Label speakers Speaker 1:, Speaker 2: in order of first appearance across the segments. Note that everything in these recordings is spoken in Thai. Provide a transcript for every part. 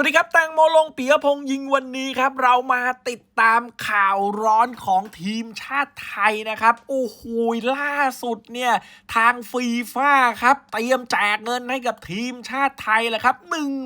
Speaker 1: วัสดีครับแตงโมลงปิยพงษ์ยิงวันนี้ครับ เรามาติดตามข่าวร้อนของทีมชาติไทยนะครับ โอ้โหล่าสุดเนี่ย ทางฟีฟ่าครับ เตรียมแจกเงินให้กับทีมชาติไทยแหละครับ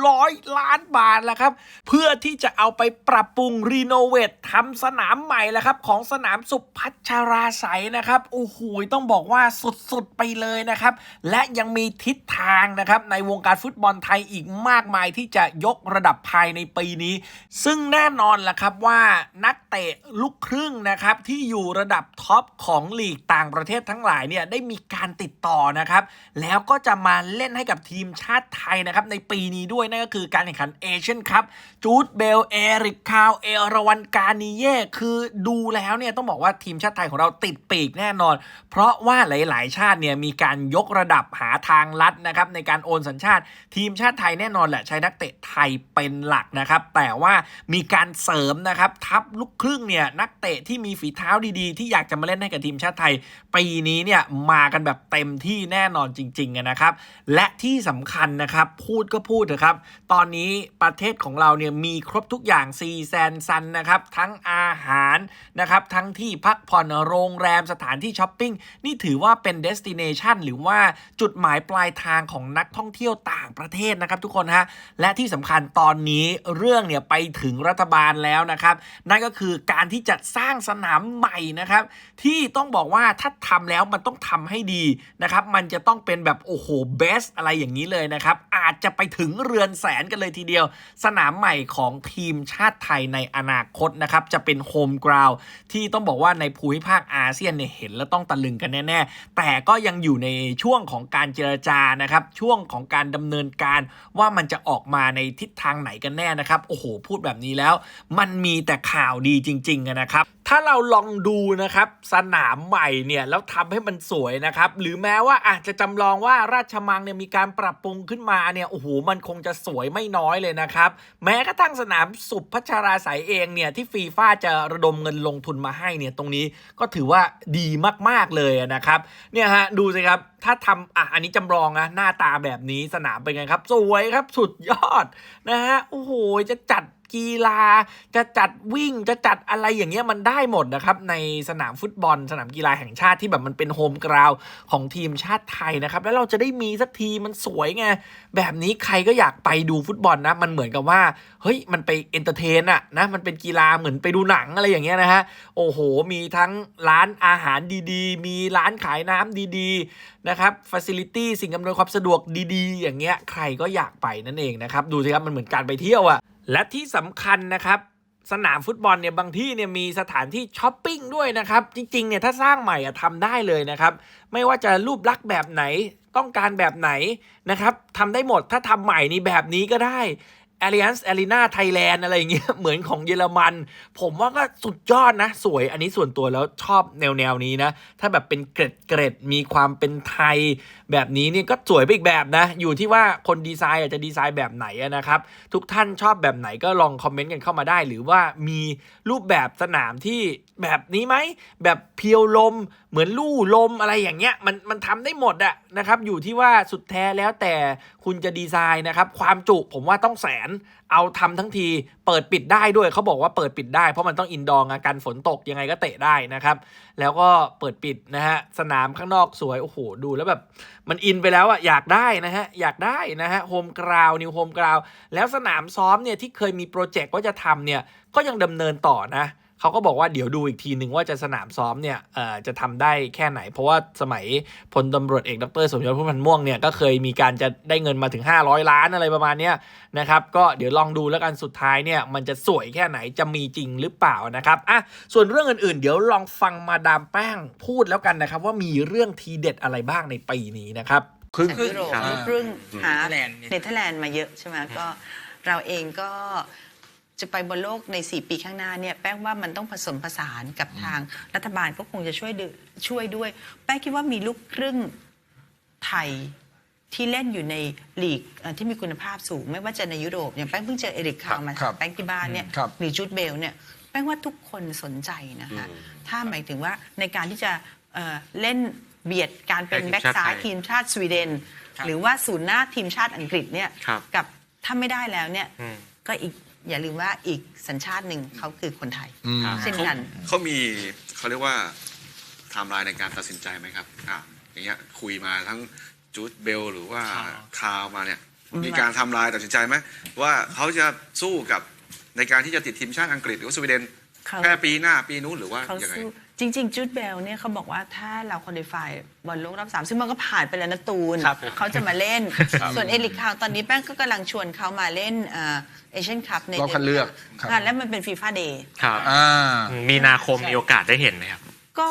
Speaker 1: 100 ล้านบาทแหละครับ เพื่อที่จะเอาไปปรับปรุงรีโนเวททำสนามใหม่แหละครับ ของสนามสุพัชราไสยนะครับ โอ้โหต้องบอกว่าสุดๆไปเลยนะครับ และยังมีทิศทางนะครับในวงการฟุตบอลไทยอีกมากมายที่จะยกระดับภายในปีนี้ ซึ่งแน่นอนล่ะครับว่านักเตะลูกครึ่งนะครับที่อยู่ระดับท็อปของลีกต่างประเทศทั้งหลายเนี่ยได้มีการติดต่อนะครับ แล้วก็จะมาเล่นให้กับทีมชาติไทยนะครับในปีนี้ด้วยนั่นก็คือการแข่งขันเอเชียนคัพจูดเบลเอริกคาวเอราวันกานิเย่คือดูแล้วเนี่ยต้องบอกว่าทีมชาติไทยของเราติดปีกแน่นอน เพราะว่าหลาย ๆ ชาติเนี่ยมีการยกระดับหาทางลัดนะครับในการโอนสัญชาติ ทีมชาติไทยแน่นอนแหละใช้นักเตะไทยเป็นหลักนะครับ แต่ว่ามีการเสริมนะครับ ทัพลูกครึ่งเนี่ยนักเตะที่มีฝีเท้าดีๆ ที่อยากจะมาเล่นให้กับทีมชาติไทย ปีนี้เนี่ยมากันแบบเต็มที่แน่นอนจริงๆนะครับ และที่สำคัญนะครับพูดก็พูดเถอะครับ ตอนนี้ประเทศของเราเนี่ยมีครบทุกอย่างซีแซนซันนะครับทั้งอาหารนะครับทั้งที่พักผ่อนโรงแรมสถานที่ช้อปปิ้งนี่ถือว่าเป็นเดสติเนชันหรือว่าจุดหมายปลายทางของนักท่องเที่ยวต่างประเทศนะครับทุกคนฮะและที่สำคัญตอนนี้เรื่องเนี่ยไปถึงรัฐบาลแล้วนะครับ นั่นก็คือการที่จะสร้างสนามใหม่นะครับ ที่ต้องบอกว่าถ้าทำแล้วมันต้องทำให้ดีนะครับ มันจะต้องเป็นแบบโอ้โหเบสอะไรอย่างนี้เลยนะครับ อาจจะไปถึงเรือนแสนกันเลยทีเดียว สนามใหม่ของทีมชาติไทยในอนาคตนะครับ จะเป็นโฮมกราวที่ต้องบอกว่าในภูมิภาคอาเซียนเนี่ยเห็นแล้วต้องตะลึงกันแน่ๆ แต่ก็ยังอยู่ในช่วงของการเจรจานะครับ ช่วงของการดำเนินการว่ามันจะออกมาในทิศทางไหนกันแน่นะครับ โอ้โห พูดแบบนี้แล้ว มันมีแต่ข่าวดีจริงๆนะครับ ถ้าเราลองดูนะครับ สนามใหม่เนี่ย แล้วทำให้มันสวยนะครับ หรือแม้ว่าอาจจะจำลองว่าราชมังเนี่ยมีการปรับปรุงขึ้นมาเนี่ยโอ้โหมันคงจะสวยไม่น้อยเลยนะครับ แม้กระทั่งสนามสุพัชราสายเองเนี่ยที่ฟีฟ่าจะระดมเงินลงทุนมาให้เนี่ยตรงนี้ก็ถือว่าดีมากๆเลยนะครับเนี่ยฮะดูสิครับถ้าทำอะอันนี้จำลองนะหน้าตาแบบนี้สนามเป็นไงครับ สวยครับสุดยอดนะฮะ โอ้โห จะจัด กีฬา จะจัดวิ่งจะจัดอะไรอย่างเงี้ยมันได้หมดนะครับในสนามฟุตบอล สนามกีฬาแห่งชาติที่แบบมันเป็นโฮมกราวของทีมชาติไทยนะครับ แล้วเราจะได้มีสักทีมันสวยไงแบบนี้ใครก็อยากไปดูฟุตบอลนะ มันเหมือนกับว่าเฮ้ยมันไปเอนเตอร์เทนอะนะมันเป็นกีฬาเหมือนไปดูหนังอะไรอย่างเงี้ยนะฮะโอ้โห มีทั้งร้านอาหารดีๆ มีร้านขายน้ำดีๆนะครับฟัซิลิตี้สิ่งอำนวยความสะดวกดีๆ อย่างเงี้ยใครก็อยากไปนั่นเองนะครับ ดูสิครับ มันเหมือนการไปเที่ยวอะ และที่สำคัญนะครับ สนามฟุตบอลเนี่ยบางที่เนี่ยมีสถานที่ช้อปปิ้งด้วยนะครับ จริงๆเนี่ยถ้าสร้างใหม่อะทำได้เลยนะครับ ไม่ว่าจะรูปลักษณ์แบบไหนต้องการแบบไหนนะครับทำได้หมดถ้าทำใหม่นี่แบบนี้ก็ได้ Allianz Arena Thailand อะไรอย่างเงี้ยเหมือนของเยอรมัน ผมว่าก็สุดยอดนะ สวยอันนี้ส่วนตัวแล้วชอบแนวแนวนี้นะ ถ้าแบบเป็นเกร็ดเกร็ดมีความเป็นไทย แบบนี้เนี่ยก็สวยไปอีกแบบนะ อยู่ที่ว่าคนดีไซน์อาจจะดีไซน์แบบไหนนะครับ ทุกท่านชอบแบบไหนก็ลองคอมเมนต์กันเข้ามาได้ หรือว่ามีรูปแบบสนามที่แบบนี้ไหม แบบเพียวลม เหมือนลู่ลมอะไรอย่างเงี้ยมันมันทำได้หมดอะนะครับอยู่ที่ว่าสุดแท้แล้วแต่คุณจะดีไซน์นะครับความจุผมว่าต้องแสนเอาทำทั้งที เปิดปิดได้ด้วยเขาบอกว่าเปิดปิดได้เพราะมันต้องอินดองกันฝนตกยังไงก็เตะได้นะครับ แล้วก็เปิดปิดนะฮะสนามข้างนอกสวยโอ้โหดูแล้วแบบมันอินไปแล้วอะอยากได้นะฮะอยากได้นะฮะโฮมกราวนิวโฮมกราวแล้วสนามซ้อมเนี่ยที่เคยมีโปรเจกต์ว่าจะทำเนี่ยก็ยังดำเนินต่อนะ เขาก็บอกว่าเดี๋ยวดูอีกทีหนึ่งว่าจะสนามซ้อมเนี่ยเอ่อจะทำได้แค่ไหน เพราะว่าสมัยพลตำรวจเอกดรสมยศพุ่มพันธ์ม่วงเนี่ยก็เคยมีการจะได้เงินมาถึง 500 ล้านอะไรประมาณเนี้ยนะครับก็เดี๋ยวลองดูแล้วกันสุดท้ายเนี่ยมันจะสวยแค่ไหนจะมีจริงหรือเปล่านะครับอะส่วนเรื่องอื่นๆ เดี๋ยวลองฟังมาดามแป้งพูดแล้วกันนะครับ ว่ามีเรื่องทีเด็ดอะไรบ้างในปีนี้นะครับ
Speaker 2: ครึ่ง
Speaker 3: ยุโรป
Speaker 2: ครับ
Speaker 3: ลูกครึ่งหา
Speaker 4: เนเธอร์แลนด์เนี่ย
Speaker 3: เนเธอร์แลนด์มาเยอะใช่ไหมก็เราเองก็ จะไปบนโลกใน 4 ปีข้างหน้าเนี่ยแป้งว่ามันต้องผสมผสานกับทางรัฐบาลก็คงจะช่วยดึช่วยด้วย แป้งคิดว่ามีลูกครึ่งไทยที่เล่นอยู่ในลีกเอ่อที่มีคุณภาพสูง ไม่ว่าจะในยุโรปอย่างแป้งเพิ่งเจอเอริกคาวมา
Speaker 2: ครับ
Speaker 3: แป้งที่บ้านเนี่ย
Speaker 2: ครับ
Speaker 3: หรือจูดเบลเนี่ยแป้งว่าทุกคนสนใจนะคะถ้าหมายถึงว่าในการที่จะเอ่อเล่นเบียดการเป็น
Speaker 4: ให้ทีม
Speaker 3: แบ็ก
Speaker 4: ชาติ
Speaker 3: ซ้าย
Speaker 4: ไทย
Speaker 3: ทีมชาติสวีเดน
Speaker 4: ครับ
Speaker 3: หรือว่าศูนย์หน้าทีมชาติอังกฤษเนี่ย
Speaker 4: ครับ
Speaker 3: กับถ้าไม่ได้แล้วเนี่ย
Speaker 4: อืม
Speaker 3: ก็อีก อย่าลืมว่าอีกสัญชาติหนึ่งเขาคือคนไทย
Speaker 2: อืม
Speaker 3: เช่นกัน
Speaker 4: เขามีเขาเรียกว่าไทม์ไลน์ในการตัดสินใจไหมครับอ่าอย่างเงี้ยคุยมาทั้งจูดเบลหรือว่าคาวมาเนี่ย มีการไทำลายตัดสินใจไหมว่าเขาจะสู้กับในการที่จะติดทีมชาติอังกฤษหรือว่าสวีเดน
Speaker 3: เขา
Speaker 4: แค่ปีหน้าปีนู้นหรือว่า
Speaker 3: เขา
Speaker 4: ยังไง
Speaker 3: สู้ จริง ๆ จูดเบลเนี่ยเขาบอกว่าถ้าเราคอลี่ฟายบอลโลกรอบสามซึ่งมันก็ผ่านไปแล้วนะตูน
Speaker 1: ครับ
Speaker 3: เขาจะมาเล่นส่วนเอลิกคาวตอนนี้แป้งก็กำลังชวนเขามาเล่นเอเชียนคัพใน
Speaker 2: รอบคัดเลือกครับ
Speaker 3: ค่ะและมันเป็นฟีฟ่าเดย์
Speaker 5: ครับ
Speaker 2: อ่า
Speaker 5: มีนาคมมีโอกาสได้เห็นไหมครับ
Speaker 3: ก็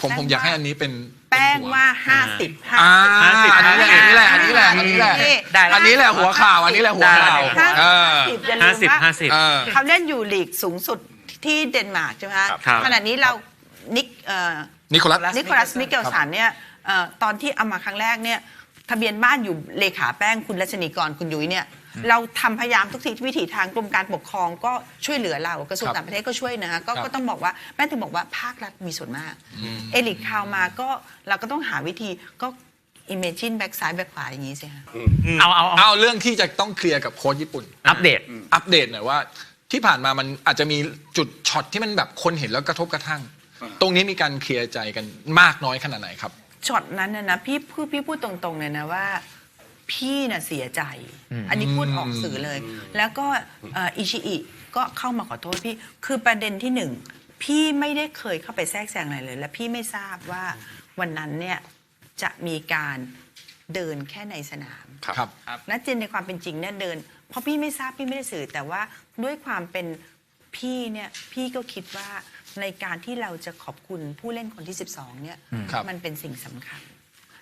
Speaker 2: ผมผมอยากให้อันนี้เป็น
Speaker 3: แป้ง
Speaker 2: เป็นหั
Speaker 3: ว่า50
Speaker 2: อ่า
Speaker 5: 50
Speaker 2: อันนี้แหละอันนี้แหละอันนี้แหละอันนี้แหละ
Speaker 5: ได้
Speaker 2: อันนี้แหละหัวข่าวอันนี้แหละหัวข่าว
Speaker 3: ห้า
Speaker 2: เออ
Speaker 3: สิบอย่าลื
Speaker 5: ห้ามสิบ
Speaker 3: ว่า
Speaker 5: ห้าสิบ
Speaker 2: เออ
Speaker 3: เขาเล่นอยู่ลีกสูงสุด ที่เดนมาร์กใช่ไหมคะ
Speaker 5: ครับ
Speaker 3: ขณะนี้เรานิกเอ่อ
Speaker 2: นิโคลัส
Speaker 3: นิโคลัสมิเกลสันเนี่ยเอ่อตอนที่เอามาครั้งแรกเนี่ยทะเบียนบ้านอยู่เลขาแป้งคุณรัชนีกรคุณยุ้ยเนี่ยเราทำพยายามทุกทิศวิถีทางกรมการปกครองก็ช่วยเหลือเรากระทรวง
Speaker 2: ครับ
Speaker 3: ต่างประเทศก็ช่วยนะฮะก็
Speaker 2: ครับ
Speaker 3: ก็ต้องบอกว่าแม่ถึงบอกว่าภาครัฐมีส่วนมาก เอลิกคาวมาก็เราก็ต้องหาวิธีก็อิมเมจินแบ็กซ้ายแบ็กขวาอย่างนี้สิฮะ
Speaker 5: เอาเอาเอา
Speaker 2: เอาเรื่องที่จะต้องเคลียร์กับโค้ชญี่ปุ่น
Speaker 5: อัปเดต
Speaker 2: อัปเดตหน่อยว่า ที่ผ่านมามันอาจจะมีจุดช็อตที่มันแบบคนเห็นแล้วกระทบกระทั่ง ตรงนี้มีการเคลียร์ใจกันมากน้อยขนาดไหนครับ
Speaker 3: ช็อตนั้นนะนะพี่พูดพี่พูดตรงๆเลยนะว่า พี่น่ะเสียใจ อันนี้พูดออกสื่อเลย แล้วก็เอ่ออิชิอิก็เข้ามาขอโทษพี่คือประเด็นที่หนึ่งพี่ไม่ได้เคยเข้าไปแทรกแซงอะไรเลย และพี่ไม่ทราบว่าวันนั้นเนี่ยจะมีการเดินแค่ในสนาม
Speaker 2: ครับ
Speaker 3: และจริงในความเป็นจริงเนี่ยเดิน เพราะพี่ไม่ทราบพี่ไม่ได้สื่อแต่ว่าด้วยความเป็นพี่เนี่ยพี่ก็คิดว่าในการที่เราจะขอบคุณผู้เล่นคนที่ 12 เนี่ย
Speaker 2: ครับ
Speaker 3: มันเป็นสิ่งสำคัญ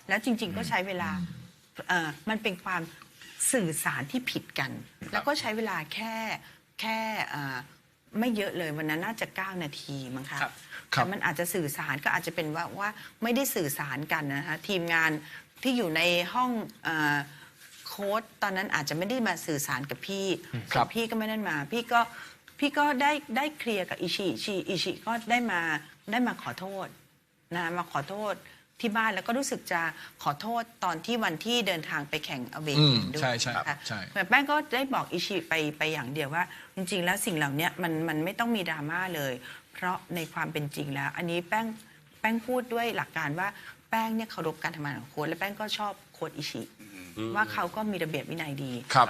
Speaker 3: แล้วจริง ๆ ก็ใช้เวลาเอ่อมันเป็นความสื่อสารที่ผิดกัน แล้วก็ใช้เวลาแค่แค่เอ่อไม่เยอะเลยวันนั้นน่าจะ 9 นาทีมั้งคะ
Speaker 2: ครับ
Speaker 3: แต่มันอาจจะสื่อสารก็อาจจะเป็นว่าว่าไม่ได้สื่อสารกันนะคะทีมงานที่อยู่ในห้องเออโค้ดตอนนั้นอาจจะไม่ได้มาสื่อสารกับพี่
Speaker 2: ครับ
Speaker 3: พี่ก็ไม่ได้มา พี่ก็พี่ก็ได้ได้เคลียร์กับอิชิอิชิอิชิก็ได้มาได้มาขอโทษนะมาขอโทษที่บ้านแล้วก็รู้สึกจะขอโทษตอนที่วันที่เดินทางไปแข่งอเว
Speaker 2: อืม
Speaker 3: ด้วย
Speaker 2: ใช่ใช่
Speaker 3: นะคะ
Speaker 2: ใช่
Speaker 3: แต่แป้งก็ได้บอกอิชิไปไปอย่างเดียวว่า จริง ๆ แล้วสิ่งเหล่านี้มันมันไม่ต้องมีดราม่าเลย เพราะในความเป็นจริงแล้ว อันนี้แป้งแป้งพูดด้วยหลักการว่าแป้งเนี่ยเคารพการทำงานของโค้ชและแป้งก็ชอบโค้ชอิชิ ว่าเขาก็มีระเบียบวินัยดี
Speaker 2: ครับ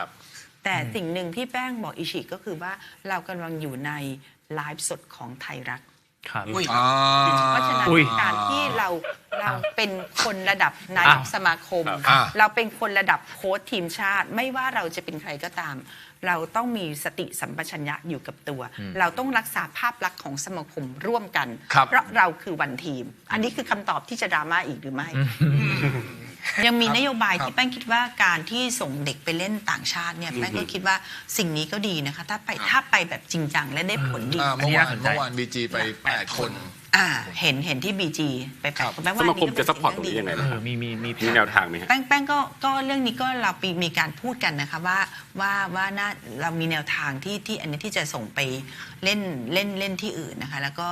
Speaker 3: แต่สิ่งหนึ่งที่แป้งบอกอิชิก็คือว่าเรากำลังอยู่ในไลฟ์สดของไทยรัฐ
Speaker 5: ครับ
Speaker 2: อ่า
Speaker 3: เพราะฉะนั้น
Speaker 5: อุ้ย
Speaker 3: การที่เราเราเป็นคนระดับนายก
Speaker 5: อ้าว
Speaker 3: สมาคม
Speaker 2: อ่า
Speaker 3: เราเป็นคนระดับโค้ชทีมชาติ ไม่ว่าเราจะเป็นใครก็ตาม เราต้องมีสติสัมปชัญญะอยู่กับตัว เราต้องรักษาภาพลักษณ์ของสมาคมร่วมกัน
Speaker 2: ครับ
Speaker 3: เพราะเราคือวันทีม อันนี้คือคำตอบที่จะดราม่าอีกหรือไม่ ยังมีนโยบาย
Speaker 2: ครับ
Speaker 3: ที่แป้งคิดว่าการที่ส่งเด็กไปเล่นต่างชาติเนี่ยแป้งก็คิดว่าสิ่งนี้ก็ดีนะคะ ถ้าไปถ้าไปแบบจริงจังและได้ผลดี
Speaker 2: อ่า
Speaker 5: อัน
Speaker 2: เมื่อ
Speaker 5: นี้
Speaker 2: วาน
Speaker 5: น่าสนใจ
Speaker 2: เมื่อวานบีจีไปแปดคน
Speaker 3: อ่าเห็นเห็นที่บีจีไปแป
Speaker 2: ครั
Speaker 3: ด
Speaker 2: บ
Speaker 3: คนแป้ง
Speaker 6: ส
Speaker 3: ว่า
Speaker 6: มาคมจะซัพพอร์ตตรง
Speaker 3: ดี
Speaker 6: นี้ยังไง
Speaker 5: เอ
Speaker 6: นะค
Speaker 5: อ
Speaker 6: รับ
Speaker 5: มีมีมี
Speaker 6: มีแนวทางไหมฮะ
Speaker 3: แป้งแป้งก็ก็เรื่องนี้ก็เราปีมีการพูดกันนะคะว่าว่าว่าน่าเรามีแนวทางที่ที่อันนี้ที่จะส่งไปเล่นเล่นเล่นที่อื่นนะคะ แล้วก็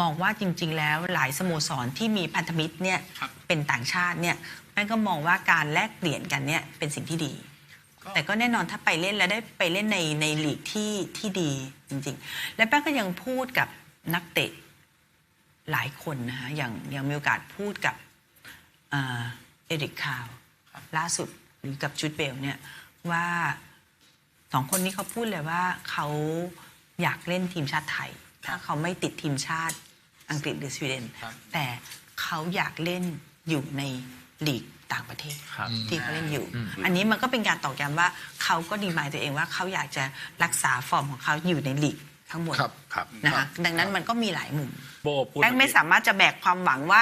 Speaker 3: มองว่าจริง ๆ แล้วหลายสโมสรที่มีพันธมิตรเนี่ยเป็นต่างชาติเนี่ยแป้งก็มองว่าการแลกเปลี่ยนกันเนี่ยเป็นสิ่งที่ดีแต่ก็แน่นอนถ้าไปเล่นแล้วได้ไปเล่นในในลีกที่ที่ดีจริง ๆ และแป้งก็ยังพูดกับนักเตะ หลายคนนะคะอย่างยังมีโอกาสพูดกับเอ่อเอริกคาวล่าสุดหรือกับจูดเบลเนี่ยว่าสองคนนี้เขาพูดเลยว่าเขาอยากเล่นทีมชาติไทย ถ้าเขาไม่ติดทีมชาติอังกฤษหรือสวีเดน
Speaker 2: ครับ
Speaker 3: แต่เขาอยากเล่นอยู่ในลีกต่างประเทศ
Speaker 5: ครับ
Speaker 3: ที่เขาเล่นอยู่ อันนี้มันก็เป็นการตอกย้ำว่าเขาก็ดีมายตัวเองว่าเขาอยากจะรักษาฟอร์มของเขาอยู่ในลีก ทั้งหมด
Speaker 2: ครับ
Speaker 6: ครับ
Speaker 3: นะคะดังนั้นมันก็มีหลายมุม
Speaker 6: โบพูด
Speaker 3: แป้งไม่สามารถจะแบกความหวังว่า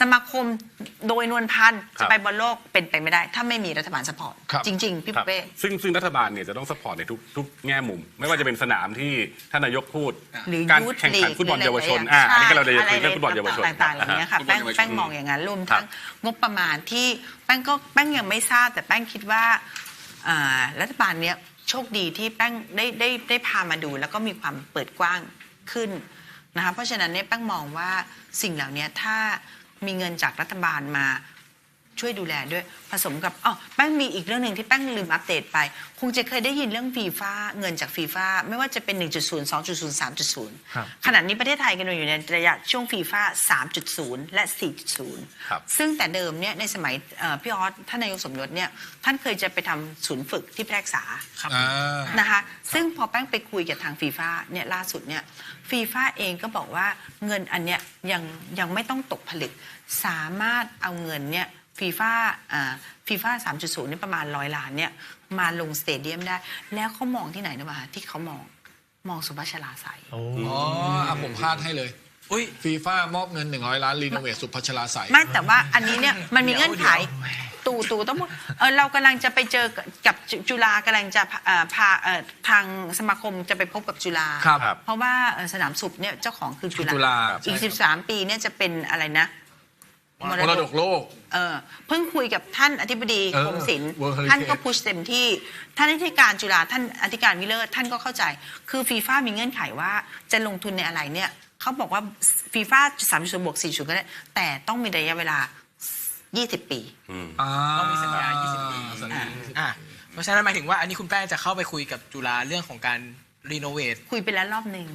Speaker 3: สมาคมโดยนวลพันธ์
Speaker 6: ครั
Speaker 3: จะ
Speaker 6: บ
Speaker 3: ไปบอลโลกเป็นไปไม่ได้ ถ้าไม่มีรัฐบาลสปอร์ต
Speaker 2: ครับ
Speaker 3: จริง ๆ พี่
Speaker 6: ครับ
Speaker 3: เป้
Speaker 6: ซึ่งซึ่งรัฐบาลเนี่ยจะต้องสปอร์ตในทุกทุกแง่มุม ไม่ว่าจะเป็นสนามที่ท่านนายกพูด
Speaker 3: หรือ
Speaker 6: การ
Speaker 3: ยูท
Speaker 6: แข่ง
Speaker 3: ลี
Speaker 6: ขัน
Speaker 3: ก
Speaker 6: ฟุตบอล
Speaker 3: หรื
Speaker 6: เยาวชนะ
Speaker 3: ไร
Speaker 6: อ่าอันนี้ก็เรา
Speaker 3: ใช่
Speaker 6: จะคุยเรื่องฟุตบอลเยาวชน
Speaker 3: ต่างๆเหล่านี้ค่ะ
Speaker 4: ฟุตบอ
Speaker 3: แป้
Speaker 4: ล
Speaker 3: ง
Speaker 4: เยาวชน
Speaker 3: แป้งมองอย่างนั้นรวม
Speaker 6: ครั
Speaker 3: ทั้
Speaker 6: บ
Speaker 3: งงบประมาณที่แป้งก็แป้งยังไม่ทราบ แต่แป้งคิดว่าอ่ารัฐบาลเนี้ย โชคดีที่แป้งได้ได้ได้พามาดู แล้วก็มีความเปิดกว้างขึ้นนะคะเพราะฉะนั้นเนี่ยแป้งมองว่าสิ่งเหล่านี้ถ้ามีเงินจากรัฐบาลมา ช่วยดูแลด้วยผสมกับอ๋อแป้งมีอีกเรื่องหนึ่งที่แป้งลืมอัปเดตไป คงจะเคยได้ยินเรื่องฟีฟ่าเงินจากฟีฟ่าไม่ว่าจะเป็น 1.0 2.0 3.0 ขณะนี้ประเทศไทยกำลังอยู่ในระยะช่วงฟีฟ่า3.0 และ 4.0
Speaker 6: ครับ
Speaker 3: ซึ่งแต่เดิมเนี่ยในสมัยเอ่อพี่ออสท่านนายกสมยศเนี่ยท่านเคยจะไปทำศูนย์ฝึกที่แพร่กษา
Speaker 2: อ่า
Speaker 3: นะคะซึ่งพอแป้งไปคุยกับทางฟีฟ่าเนี่ยล่าสุดเนี่ยฟีฟ่าเองก็บอกว่าเงินอันเนี้ยยังยังไม่ต้องตกผลึกสามารถเอาเงินเนี่ย ฟีฟ่าอ่าฟีฟ่าสามจุดศูนย์นี่ประมาณร้อยล้านเนี่ยมาลงสเตเดียมได้ แล้วเขามองที่ไหนนะมาที่เขามองมองสุพัชลาใสย
Speaker 2: อ๋ออะผมพลาดให้เลย
Speaker 1: อุ้ย
Speaker 2: ฟีฟ่ามอบเงิน 100 ล้านรีโนเวทสุพัชราใสย
Speaker 3: ไม่แต่ว่าอันนี้เนี่ยมันมีเงื่อนไขตู่ตู่ต้องพูดเออเรากำลังจะไปเจอกับจุจุฬากำลังจะพาเอ่อพาเอ่อทางสมาคมจะไปพบกับจุฬา
Speaker 2: ครับ
Speaker 6: ครับ
Speaker 3: เพราะว่าเอ่อสนามสุบเนี่ยเจ้าของคือจุ
Speaker 2: จุฬา
Speaker 3: อีก
Speaker 2: ใช่ครับ
Speaker 3: 13 ปีเนี่ยจะเป็นอะไรนะ
Speaker 2: มรดกโลก
Speaker 3: เออเพิ่งคุยกับท่านอธิบดี
Speaker 2: เออก
Speaker 3: รมศิลป์
Speaker 2: World Heritage
Speaker 3: ท่านก็พุชเต็มที่ ท่านอธิการจุฬาท่านอธิการวิเลอร์ท่านก็เข้าใจ คือฟีฟ่ามีเงื่อนไขว่าจะลงทุนในอะไรเนี่ยเขาบอกว่าฟีฟ่าสามจุดบวกสี่จุดก็ได้ แต่ต้องมีระยะเวลา 20 ปี
Speaker 1: ต้องมีสัญญา20 ปี
Speaker 2: สัญญา
Speaker 1: อะเพราะฉะนั้นหมายถึงว่าอันนี้คุณแป้งจะเข้าไปคุยกับจุฬาเรื่องของการรีโนเวท
Speaker 3: คุยไปแล้วรอบหนึ่ง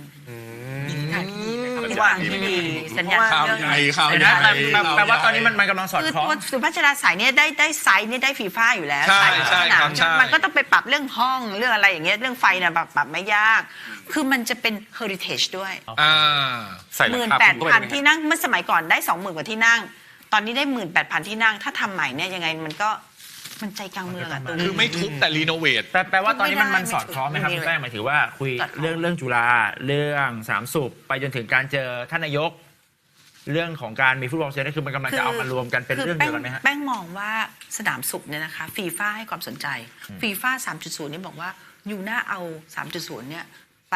Speaker 1: มีทางที่ดีไหม ครับ
Speaker 6: อืม
Speaker 3: วางที่ดีสัญญา
Speaker 2: ข่าว
Speaker 3: เรื่อง
Speaker 2: ใหญ่ข่าว
Speaker 7: เดี๋ยว
Speaker 2: ให
Speaker 7: นะ
Speaker 2: ญ่
Speaker 7: แปลแปลแปลว่า
Speaker 2: ข่
Speaker 7: ตอนนี้
Speaker 2: ใหญ่
Speaker 7: มันมันกำลังสอด
Speaker 3: คือ
Speaker 7: คล้อง
Speaker 3: ตัวสุพัชราสายเนี่ยได้ได้ไซส์เนี่ยได้ฟีฟ่าอยู่แล้ว
Speaker 2: ใช่
Speaker 3: สาย
Speaker 2: ใช่
Speaker 3: สนาม
Speaker 2: ครับใช่
Speaker 3: มันก็ต้องไปปรับเรื่องห้องเรื่องอะไรอย่างเงี้ยเรื่องไฟเนี่ยปรับปรับไม่ยาก คือมันจะเป็น heritage ด้วย
Speaker 2: อ่า
Speaker 6: ใส่
Speaker 3: ห
Speaker 6: รา
Speaker 3: มื่น
Speaker 6: คา
Speaker 3: แปด
Speaker 6: พุ่ง
Speaker 3: พัน
Speaker 6: เข้าไป
Speaker 3: ที่นั่งเมื่อสมัยก่อนได้สองหมื่นกว่าที่นั่ง ตอนนี้ได้หมื่นแปดพันที่นั่ง ถ้าทำใหม่เนี่ยยังไงมันก็ มันใจกลางเมืองอะตรง
Speaker 2: คือ
Speaker 3: นี้
Speaker 2: ไม่ทุบแต่รีโนเวท
Speaker 7: แปลแปลว่าตอนนี้มัน
Speaker 3: ไม่ได้
Speaker 7: มันสอดคล้องไหมครับ
Speaker 3: ไม่
Speaker 7: คุณ
Speaker 3: ได้
Speaker 7: แป้งหมายถึงว่าคุย
Speaker 3: สอดคล้อง
Speaker 7: เรื่องเรื่องจุฬาเรื่องสามสุขไปจนถึงการเจอท่านนายก เรื่องของการมีฟุตบอลเซนคือมันกำลังจะเอามารวมกันเป็น
Speaker 3: คื
Speaker 7: เรื่องเดียวกันไหม
Speaker 3: แป้
Speaker 7: ฮะ
Speaker 3: แป้งมองว่าสนามสุขเนี่ยนะคะฟีฟ่าให้ความสนใจฟีฟ่า3.0เนี่ยบอกว่าอยู่น่าเอา 3.0เนี่ยไป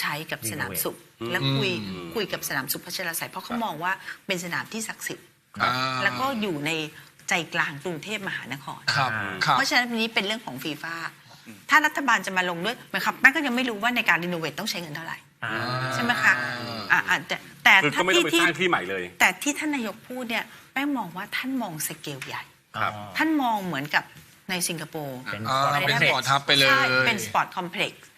Speaker 3: ใช้กับสนามสุข แล้วคุยคุยกับสนามสุขพัชรศัยเพราะเขามองว่าเป็นสนามที่ศักดิ์สิทธิ์
Speaker 2: อ่า
Speaker 3: แล้วก็อยู่ใน ใจกลางกรุงเทพมหานคร
Speaker 2: ครับครับ
Speaker 3: เพราะฉะนั้นวันนี้เป็นเรื่องของฟีฟ่าถ้ารัฐบาลจะมาลงด้วยหมายความแป้งก็ยังไม่รู้ว่าในการรีโนเวทต้องใช้เงินเท่าไหร่ใช่ไหมคะอ่าอ่าแต่แต่
Speaker 6: คือ
Speaker 3: ถ้า
Speaker 6: ก็ไม่ต้องไป
Speaker 3: ที่
Speaker 6: สร้างที่ใหม่เลย
Speaker 3: แต่ที่ท่านนายกพูดเนี่ยแป้งมองว่าท่านมองสเกลใหญ่
Speaker 6: ครับ
Speaker 3: ท่านมองเหมือนกับในสิงคโปร์
Speaker 7: เป็น
Speaker 2: อ่า
Speaker 7: สปอร์ต
Speaker 2: เป็น
Speaker 7: คอมเพล็กซ์
Speaker 2: สปอร์ตฮับไปเลย
Speaker 3: ใช่เป็นสปอร์ตคอมเพล็กซ์